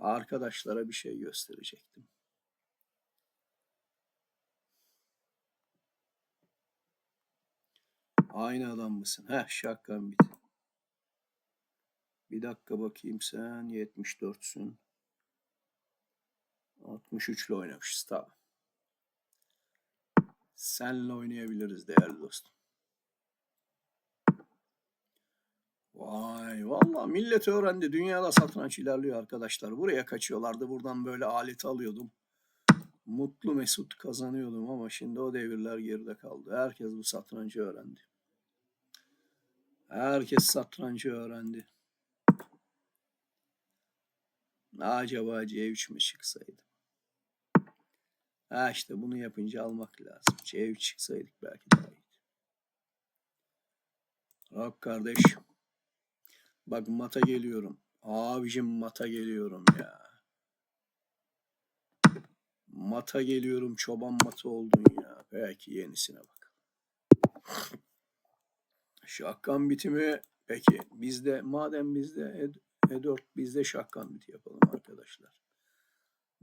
Arkadaşlara bir şey gösterecektim. Aynı adam mısın? Heh şakkan bit. Bir dakika bakayım sen 74'sün. 63 ile oynamışız tamam. Senle oynayabiliriz değerli dostum. Vay valla millet öğrendi. Dünyada satranç ilerliyor arkadaşlar. Buraya kaçıyorlardı. Buradan böyle alet alıyordum. Mutlu mesut kazanıyordum ama şimdi o devirler geride kaldı. Herkes bu satrancı öğrendi. Herkes satrancı öğrendi. Acaba C3 mü çıksaydı? Ha işte bunu yapınca almak lazım. C3 çıksaydık belki daha iyiydi. Bak kardeş. Bak mata geliyorum. Abicim mata geliyorum ya. Mata geliyorum. Çoban mata oldun ya. Belki yenisine bak. Şakkan bitimi peki bizde madem bizde E- E4 bizde şakkan biti yapalım arkadaşlar.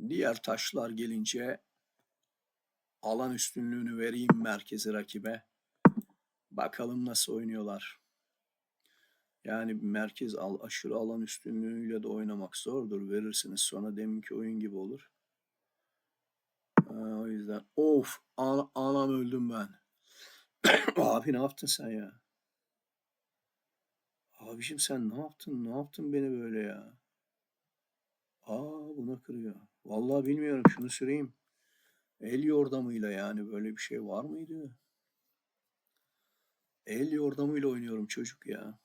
Diğer taşlar gelince alan üstünlüğünü vereyim merkezi rakibe. Bakalım nasıl oynuyorlar. Yani merkez al, aşırı alan üstünlüğüyle de oynamak zordur. Verirsiniz sonra deminki oyun gibi olur. Ha, o yüzden of ana- anam öldüm ben. Abi ne yaptın sen ya? Abiciğim sen ne yaptın? Ne yaptın beni böyle ya? Aa buna kırıyor. Vallahi bilmiyorum şunu süreyim. El yordamıyla yani böyle bir şey var mıydı? El yordamıyla oynuyorum çocuk ya.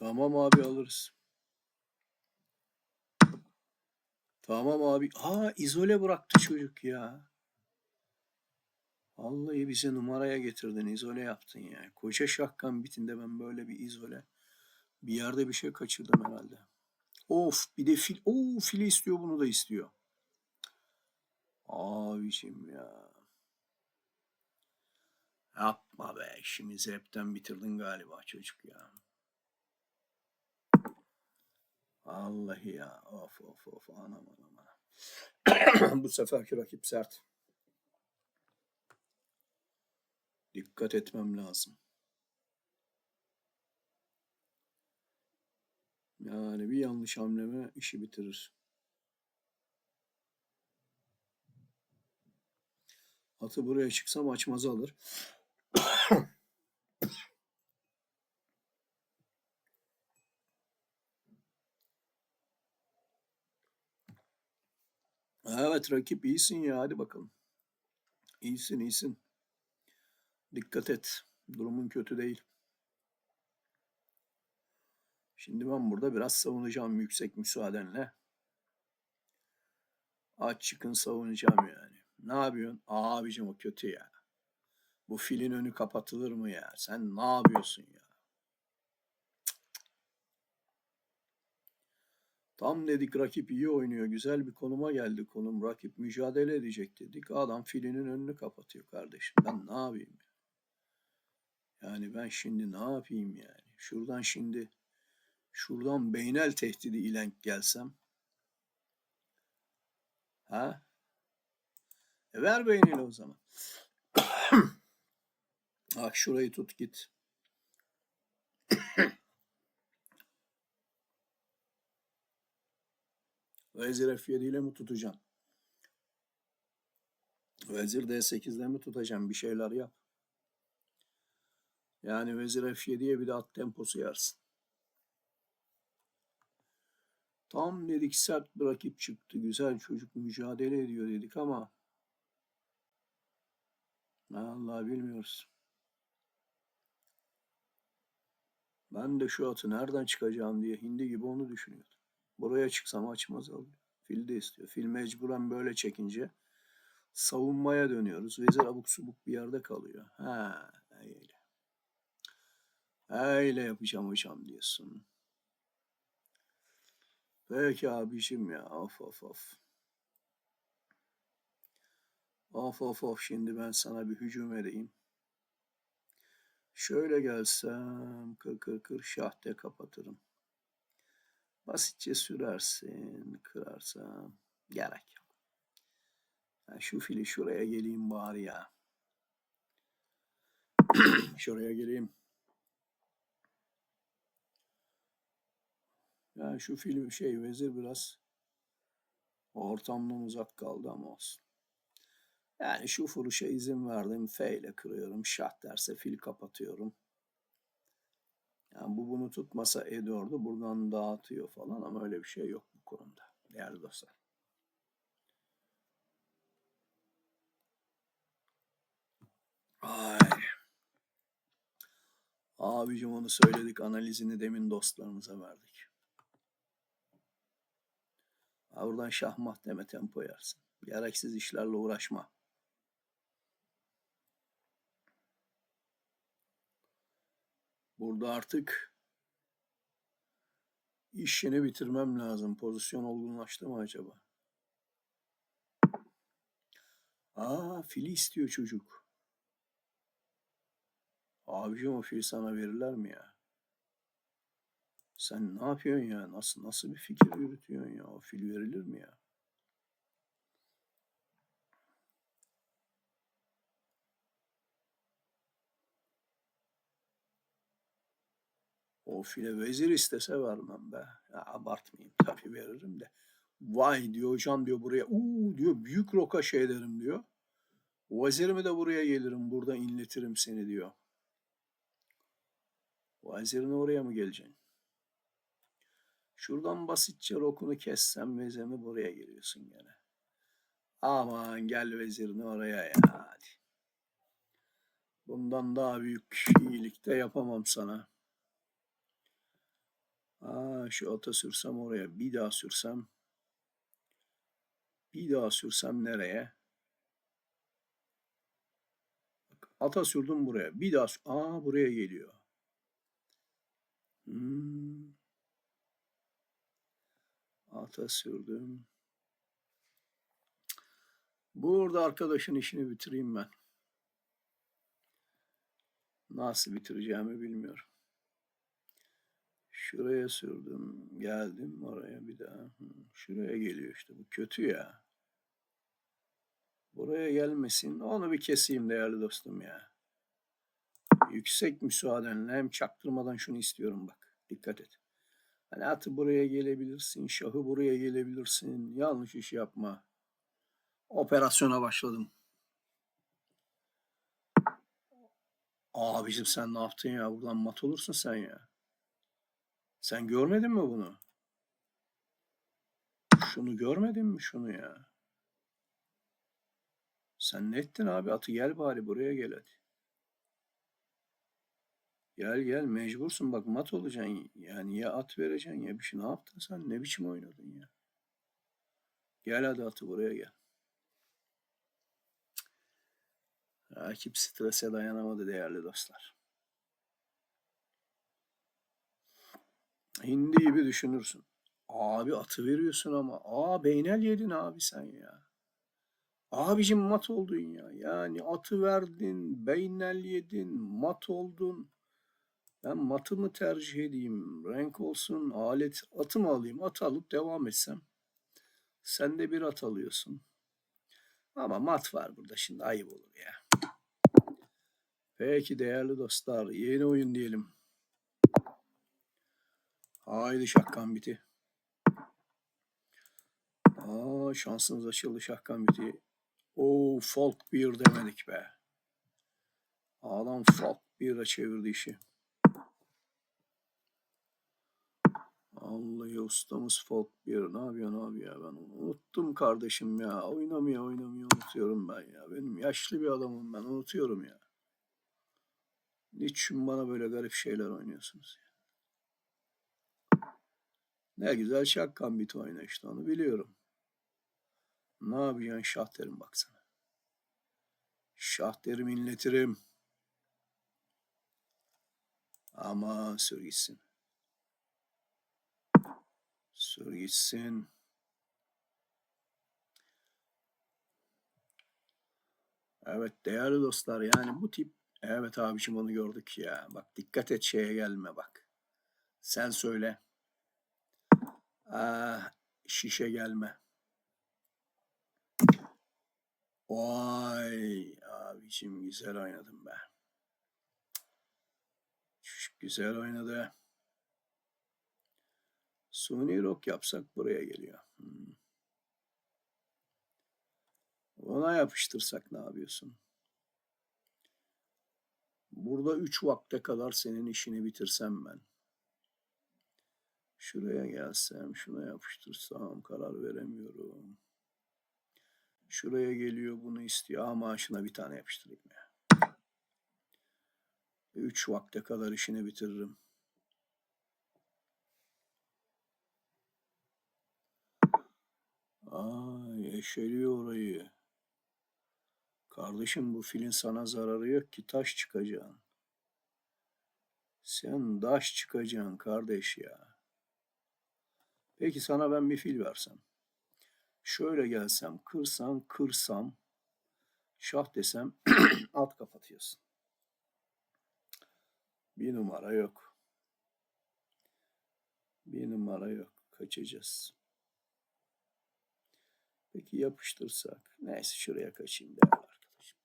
Tamam abi alırız. Tamam abi. Aa izole bıraktı çocuk ya. Vallahi bizi numaraya getirdin, izole yaptın ya. Koca şahkan bitinde ben böyle bir izole. Bir yerde bir şey kaçırdım herhalde. Of bir de fil. Oo fili istiyor bunu da istiyor. Abiciğim ya. Yapma be işimizi hepten bitirdin galiba çocuk ya. Vallahi ya. Of of of anam anam anam. Bu seferki rakip sert. Dikkat etmem lazım. Yani bir yanlış hamleme işi bitirir. Atı buraya çıksam açmazı alır. Evet rakip iyisin ya hadi bakalım. İyisin iyisin. Dikkat et. Durumun kötü değil. Şimdi ben burada biraz savunacağım yüksek müsaadenle. Aç çıkın savunacağım yani. Ne yapıyorsun? Abicim o kötü ya. Bu filin önü kapatılır mı ya? Sen ne yapıyorsun ya? Tam dedik rakip iyi oynuyor. Güzel bir konuma geldi konum. Rakip mücadele edecek dedik. Adam filinin önünü kapatıyor kardeşim. Ben ne yapayım ya? Yani ben şimdi ne yapayım yani? Şuradan şimdi şuradan beynel tehdidi ile gelsem. Ha? E ver beyneli o zaman. ah şurayı tut git. Vezir F7 ile mi tutacağım? Vezir D8 ile mi tutacağım? Bir şeyler yap. Yani Vezir F7'ye bir de at temposu yersin. Tam dedik sert bir rakip çıktı. Güzel çocuk mücadele ediyor dedik ama Allah bilmiyoruz. Ben de şu atı nereden çıkacağım diye hindi gibi onu düşünüyordum. Buraya çıksam açmaz alıyor. Fil de istiyor. Fil mecburen böyle çekince savunmaya dönüyoruz. Vezir abuk subuk bir yerde kalıyor. Ha, öyle. Öyle yapacağım hocam diyorsun. Peki abicim ya. Of of of. Of of of şimdi ben sana bir hücum edeyim. Şöyle gelsem kır kır kır şahte kapatırım. Basitçe sürersin, kırarsam gerek yok. Ya şu fili şuraya geleyim bari ya. şuraya geleyim. Ya şu film şey vezir biraz ortamdan uzak kaldı ama olsun. Yani şu furuşa izin verdim. F ile kırıyorum. Şah derse fil kapatıyorum. Yani bu bunu tutmasa E4'ü buradan dağıtıyor falan ama öyle bir şey yok bu konuda. Değerli dostlar. Ay. Abicim onu söyledik. Analizini demin dostlarımıza verdik. Ha, buradan şahmat deme tempo yersin. Gereksiz işlerle uğraşma. Burada artık işini bitirmem lazım. Pozisyon olgunlaştı mı acaba? Aa fili istiyor çocuk. Abicim o fili sana verirler mi ya? Sen ne yapıyorsun ya? Nasıl nasıl bir fikir yürütüyorsun ya? O fil verilir mi ya? O file vezir istese vermem be. Ya abartmayayım tabii veririm de. Vay diyor hocam diyor buraya. Uuu diyor büyük roka şey derim diyor. Vezirimi de buraya gelirim burada inletirim seni diyor. Vezirini oraya mı geleceksin? Şuradan basitçe rokunu kessem vezirimi buraya geliyorsun gene. Aman gel vezirini oraya ya hadi. Bundan daha büyük iyilik de yapamam sana. Aa, şu ata sürsem oraya bir daha sürsem. Bir daha sürsem nereye? Bak, ata sürdüm buraya. Bir daha sür- Aa buraya geliyor. Hmm. Ata sürdüm. Burada arkadaşın işini bitireyim ben. Nasıl bitireceğimi bilmiyorum. Şuraya sürdüm. Geldim oraya bir daha. Şuraya geliyor işte. Bu kötü ya. Buraya gelmesin. Onu bir keseyim değerli dostum ya. Yüksek müsaadenle hem çaktırmadan şunu istiyorum bak. Dikkat et. Hani atı buraya gelebilirsin. Şahı buraya gelebilirsin. Yanlış iş yapma. Operasyona başladım. Abicim sen ne yaptın ya? Buradan mat olursun sen ya. Sen görmedin mi bunu? Şunu görmedin mi şunu ya? Sen ne ettin abi? Atı gel bari buraya gel hadi. Gel gel mecbursun bak mat olacaksın. Yani ya at vereceksin ya bir şey. Ne yaptın sen? Ne biçim oynadın ya? Gel hadi atı buraya gel. Rakip strese dayanamadı değerli dostlar. Hindi gibi düşünürsün. Abi atı veriyorsun ama. Aa beynel yedin abi sen ya. Abicim mat oldun ya. Yani atı verdin, beynel yedin, mat oldun. Ben matı mı tercih edeyim? Renk olsun, alet atı alayım? At alıp devam etsem. Sen de bir at alıyorsun. Ama mat var burada şimdi ayıp olur ya. Peki değerli dostlar yeni oyun diyelim. Haydi şakkan biti. Aa şansınız açıldı şakkan biti. Oo folk bir demedik be. Adam folk bir'e çevirdi işi. Vallahi ustamız folk bir. Ne yapıyor ne yapıyor ya ben unuttum kardeşim ya. Oynamıyor oynamıyor unutuyorum ben ya. Benim yaşlı bir adamım ben unutuyorum ya. Niçin bana böyle garip şeyler oynuyorsunuz ya? Ne güzel şak gambit oyna işte onu biliyorum. Ne yapacaksın şah derim baksana. Şah derim inletirim. Ama sür gitsin. Sür gitsin. Evet değerli dostlar yani bu tip evet abiciğim onu gördük ya. Bak dikkat et şeye gelme bak. Sen söyle. Ah, şişe gelme. Vay abicim güzel oynadın be. Çok Güzel oynadı. Suni rock yapsak buraya geliyor. Hmm. Ona yapıştırsak ne yapıyorsun? Burada 3 vakte kadar senin işini bitirsem ben. Şuraya gelsem, şuna yapıştırsam karar veremiyorum. Şuraya geliyor bunu istiyor ama şuna bir tane yapıştırayım ya. 3 vakte kadar işini bitiririm. Ay eşeliyor orayı. Kardeşim bu filin sana zararı yok ki taş çıkacaksın. Sen taş çıkacaksın kardeş ya. Peki sana ben bir fil versem. Şöyle gelsem, kırsam, kırsam, şah desem at kapatıyorsun. Bir numara yok. Bir numara yok. Kaçacağız. Peki yapıştırsak. Neyse şuraya kaçayım değerli arkadaşım.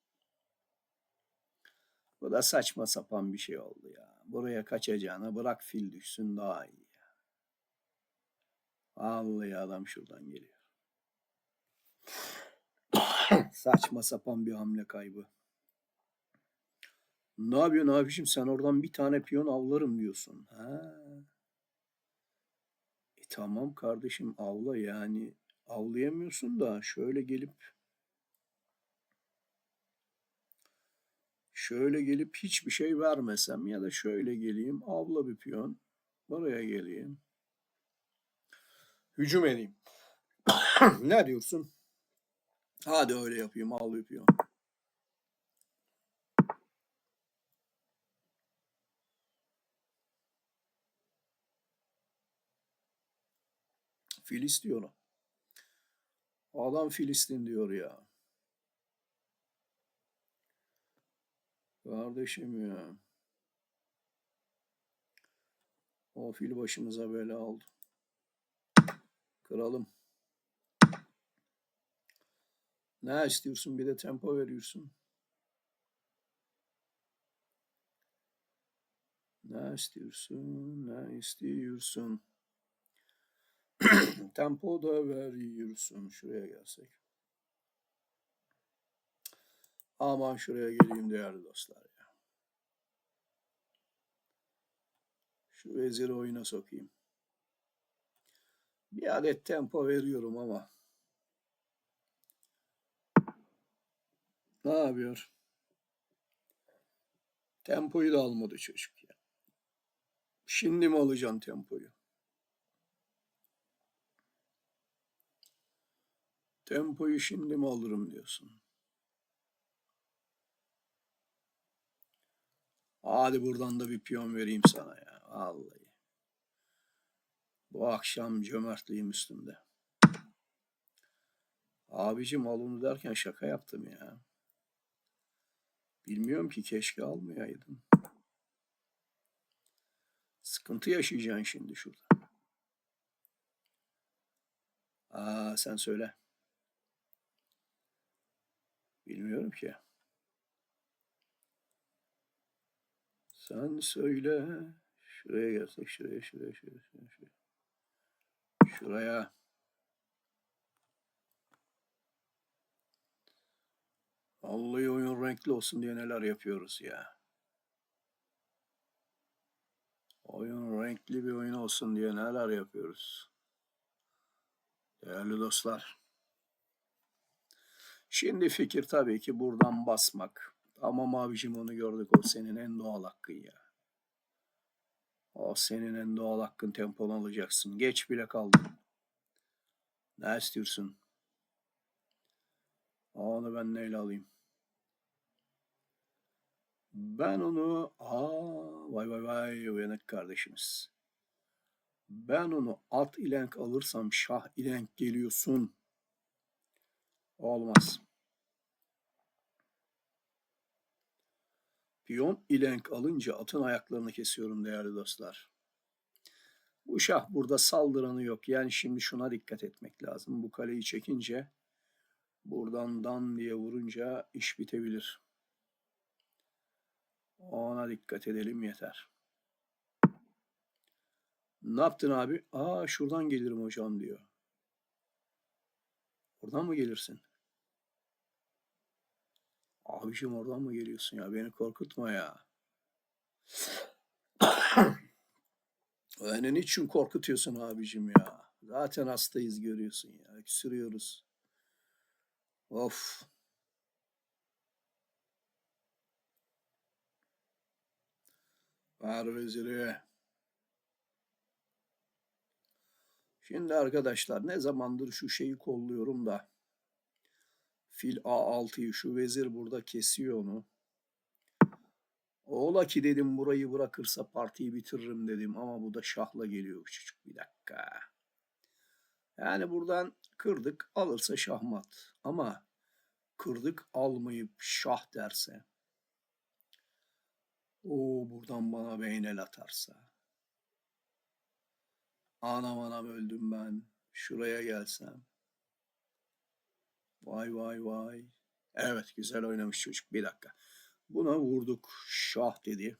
Bu da saçma sapan bir şey oldu ya. Buraya kaçacağına bırak fil düşsün daha iyi. Vallahi adam şuradan geliyor. Saçma sapan bir hamle kaybı. Ne yapıyorsun abiciğim sen oradan bir tane piyon avlarım diyorsun. Ha. E tamam kardeşim avla yani avlayamıyorsun da şöyle gelip şöyle gelip hiçbir şey vermesem ya da şöyle geleyim avla bir piyon buraya geleyim hücum edeyim. ne diyorsun? Hadi öyle yapayım avla bir piyon. Fil istiyor onu. Adam Filistin diyor ya. Kardeşim ya. O fil başımıza bela oldu. Kralım. Ne istiyorsun? Bir de tempo veriyorsun. Ne istiyorsun? Ne istiyorsun? Tempo da veriyorsun. Şuraya gelsek. Aman şuraya geleyim değerli dostlar ya. Şu veziri oyuna sokayım. Bir adet tempo veriyorum ama. Ne yapıyor? Tempoyu da almadı çocuk ya. Şimdi mi alacaksın tempoyu? Tempoyu şimdi mi alırım diyorsun. Hadi buradan da bir piyon vereyim sana ya. Vallahi. Bu akşam cömertliğim üstümde. Abicim al derken şaka yaptım ya. Bilmiyorum ki keşke almayaydın. Sıkıntı yaşayacaksın şimdi şurada. Aa sen söyle. Bilmiyorum ki. Sen söyle. Şuraya gelsek şuraya şuraya şuraya şuraya. Şuraya. Şuraya. Vallahi oyun renkli olsun diye neler yapıyoruz ya. Oyun renkli bir oyun olsun diye neler yapıyoruz. Değerli dostlar. Şimdi fikir tabii ki buradan basmak. Ama abicim onu gördük o senin en doğal hakkın ya. O senin en doğal hakkın temponu alacaksın. Geç bile kaldın. Ne istiyorsun? Onu ben neyle alayım? Ben onu aa vay vay vay uyanık kardeşimiz. Ben onu at ilenk alırsam şah ilenk geliyorsun. Olmaz. Piyon ilenk alınca atın ayaklarını kesiyorum değerli dostlar. Bu şah burada saldıranı yok. Yani şimdi şuna dikkat etmek lazım. Bu kaleyi çekince buradan dan diye vurunca iş bitebilir. Ona dikkat edelim yeter. Ne yaptın abi? Aa şuradan gelirim hocam diyor. Oradan mı gelirsin? Abiciğim oradan mı geliyorsun ya? Beni korkutma ya. Beni niçin korkutuyorsun abicim ya? Zaten hastayız görüyorsun ya. Öksürüyoruz. Of. Ver veziri. Şimdi arkadaşlar ne zamandır şu şeyi kolluyorum da fil A6'yı şu vezir burada kesiyor onu. Ola ki dedim burayı bırakırsa partiyi bitiririm dedim ama bu da şahla geliyor çocuk bir dakika. Yani buradan kırdık alırsa şahmat ama kırdık almayıp şah derse o buradan bana beynel atarsa anam anam öldüm ben şuraya gelsem vay vay vay. Evet güzel oynamış çocuk. Bir dakika. Buna vurduk. Şah dedi.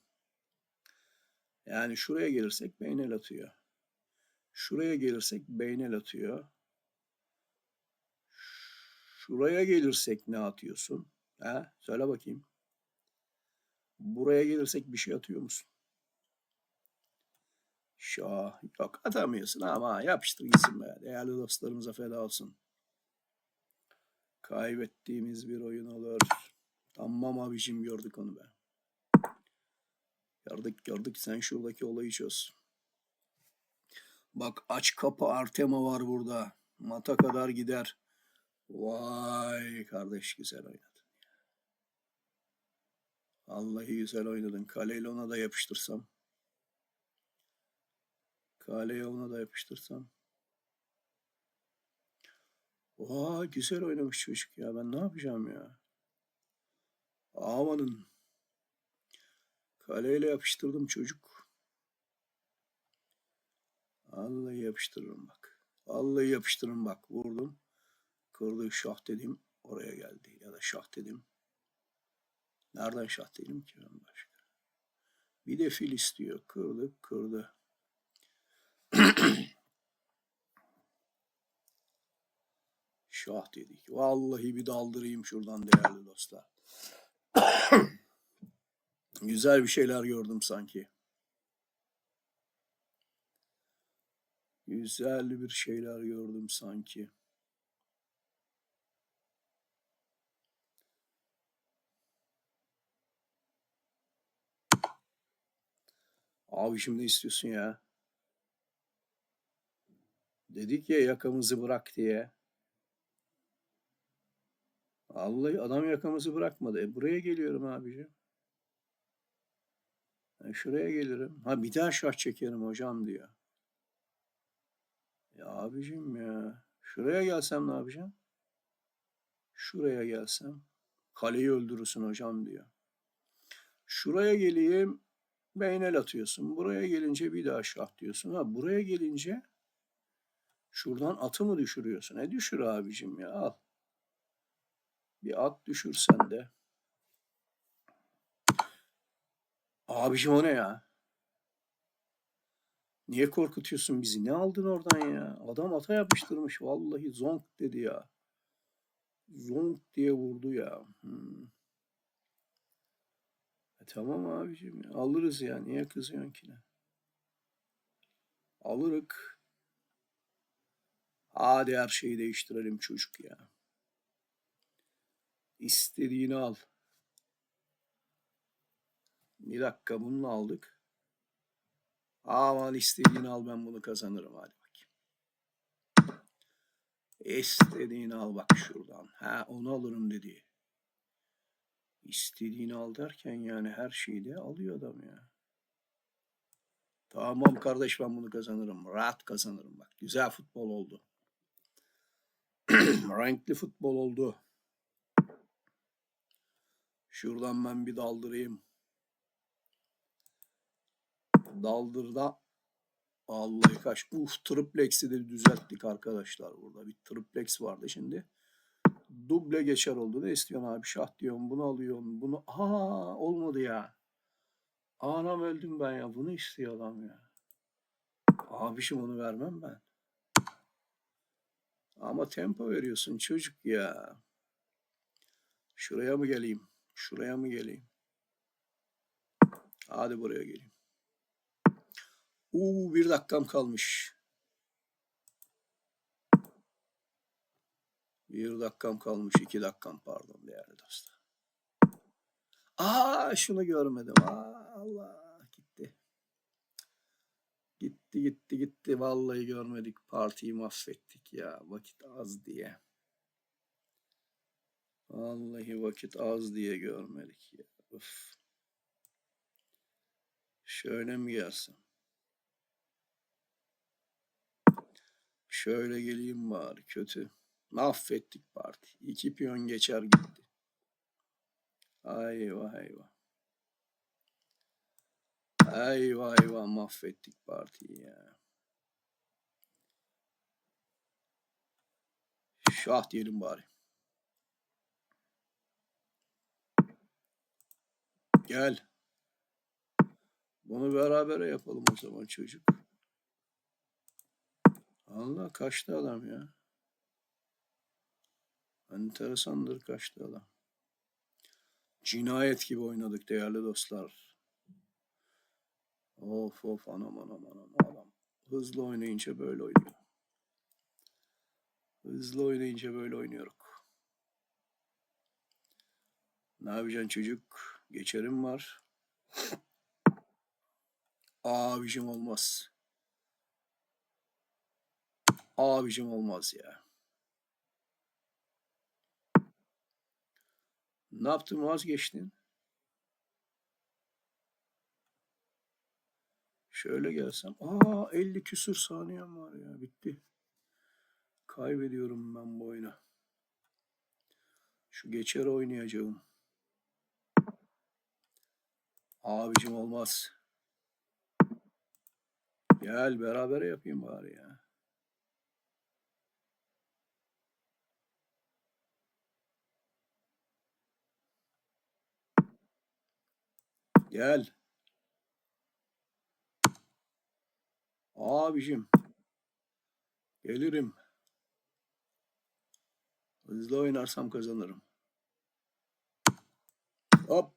Yani şuraya gelirsek beynel atıyor. Şuraya gelirsek beynel atıyor. Şuraya gelirsek ne atıyorsun? Ha söyle bakayım. Buraya gelirsek bir şey atıyor musun? Şah. Yok atamıyorsun ama yapıştır gitsin be. Değerli dostlarımıza feda olsun. Kaybettiğimiz bir oyun olur. Tamam abicim gördük onu be. Gördük gördük sen şuradaki olayı çöz. Bak aç kapı Artema var burada. Mata kadar gider. Vay kardeş güzel oynadın. Vallahi güzel oynadın. Kaleyle ona da yapıştırsam. Kaleye ona da yapıştırsam. Vay güzel oynamış çocuk ya. Ben ne yapacağım ya? Amanın. Kaleyle yapıştırdım çocuk. Vallahi yapıştırırım bak. Vallahi yapıştırırım bak. Vurdum. Kırdı şah dedim. Oraya geldi. Ya da şah dedim. Nereden şah değilim ki ben başka? Bir de fil istiyor. Kırdı, kırdı. Şah dedik. Vallahi bir daldırayım şuradan değerli dostlar. Güzel bir şeyler gördüm sanki. Güzel bir şeyler gördüm sanki. Abi şimdi istiyorsun ya? Dedik ya yakamızı bırak diye. Vallahi adam yakamızı bırakmadı. E buraya geliyorum abicim. E şuraya gelirim. Ha bir daha şah çekerim hocam diyor. Ya abicim ya. Şuraya gelsem ne yapacağım? Şuraya gelsem. Kaleyi öldürürsün hocam diyor. Şuraya geleyim. Beynel atıyorsun. Buraya gelince bir daha şah diyorsun. Ha buraya gelince şuradan atı mı düşürüyorsun? E düşür abicim ya al. Bir at düşürsen de. Abicim o ne ya? Niye korkutuyorsun bizi? Ne aldın oradan ya? Adam ata yapıştırmış. Vallahi zonk dedi ya. Zonk diye vurdu ya. Hmm. E tamam abicim ya. Alırız ya. Niye kızıyorsun ki ne? Alırık. Hadi her şeyi değiştirelim çocuk ya. İstediğini al. Bir dakika bunu aldık. Aman istediğini al ben bunu kazanırım hadi bakayım. İstediğini al bak şuradan. Ha onu alırım dedi. İstediğini al derken yani her şeyi de alıyor adam ya. Tamam kardeş ben bunu kazanırım. Rahat kazanırım bak. Güzel futbol oldu. Renkli futbol oldu. Şuradan ben bir daldırayım. Daldırda Vallahi kaç. Uf triplex'i de düzelttik arkadaşlar burada. Bir triplex vardı şimdi. Duble geçer oldu. Ne istiyorsun abi? Şah diyorum. Bunu alıyorum. Bunu. Aa olmadı ya. Anam öldüm ben ya. Bunu istiyor adam ya. Abişim onu vermem ben. Ama tempo veriyorsun çocuk ya. Şuraya mı geleyim? Şuraya mı geleyim? Hadi buraya geleyim. Uuu bir dakikam kalmış. Bir dakikam kalmış. iki dakikam pardon değerli dostlar. Aa şunu görmedim. Aa, Allah gitti. Gitti gitti gitti. Vallahi görmedik. Partiyi mahvettik ya. Vakit az diye. Vallahi vakit az diye görmedik ya. Öf. Şöyle mi gelsem? Şöyle geleyim bari kötü. Mahvettik parti. İki piyon geçer gitti. Ayvah eyvah. Eyvah eyvah mahvettik partiyi ya. Şah diyelim bari. Gel. Bunu beraber yapalım o zaman çocuk. Allah kaçtı adam ya. Enteresandır kaçtı adam. Cinayet gibi oynadık değerli dostlar. Of of anam anam anam adam. Hızlı oynayınca böyle oynuyor. Hızlı oynayınca böyle oynuyoruz. Ne yapacaksın çocuk? Geçerim var. Abicim olmaz. Abicim olmaz ya. Ne yaptın vazgeçtin? Şöyle gelsem. Aa 50 küsür saniyem var ya bitti. Kaybediyorum ben bu oyunu. Şu geçer oynayacağım. Abicim olmaz. Gel beraber yapayım bari ya. Gel. Abicim. Gelirim. Hızlı oynarsam kazanırım. Hop.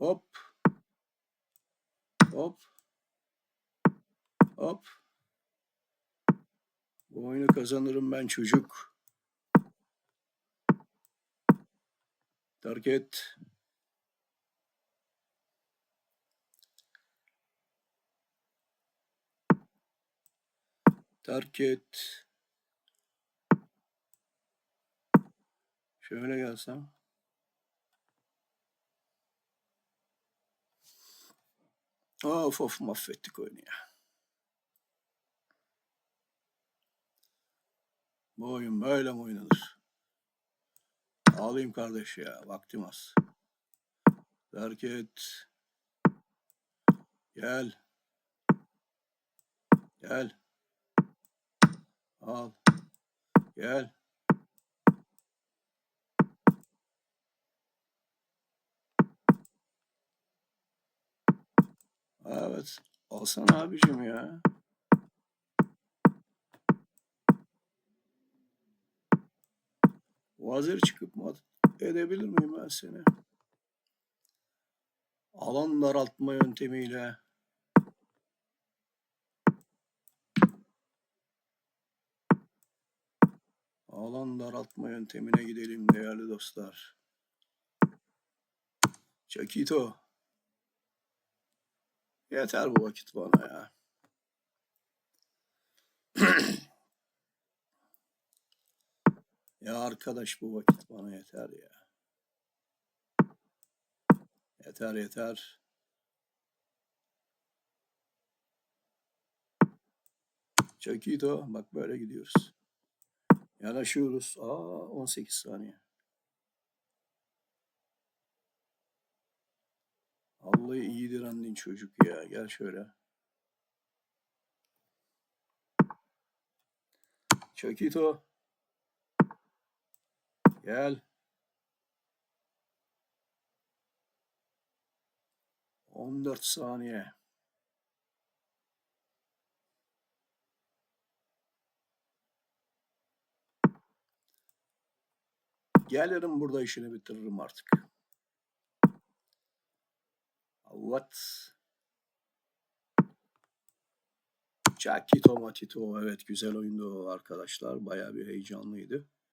Hop. Hop. Hop. Bu oyunu kazanırım ben çocuk. Terk et. Terk et. Şöyle gelsem. Of of mahvettik oyunu ya. Bu oyun böyle mi oynanır? Ağlayayım kardeş ya. Vaktim az. Terk et. Gel. Gel. Al. Gel. Evet. Alsana abicim ya. Vazir çıkıp mı edebilir miyim ben seni? Alan daraltma yöntemiyle alan daraltma yöntemine gidelim değerli dostlar. Çakito. Yeter bu vakit bana ya. ya arkadaş bu vakit bana yeter ya. Yeter yeter. Çakito bak böyle gidiyoruz. Yanaşıyoruz. Aa 18 saniye. Vallahi iyi direndin çocuk ya. Gel şöyle. Çakito. Gel. 14 saniye. Gelirim burada işini bitiririm artık. What? Çakito Matito. Evet güzel oyundu arkadaşlar. Bayağı bir heyecanlıydı.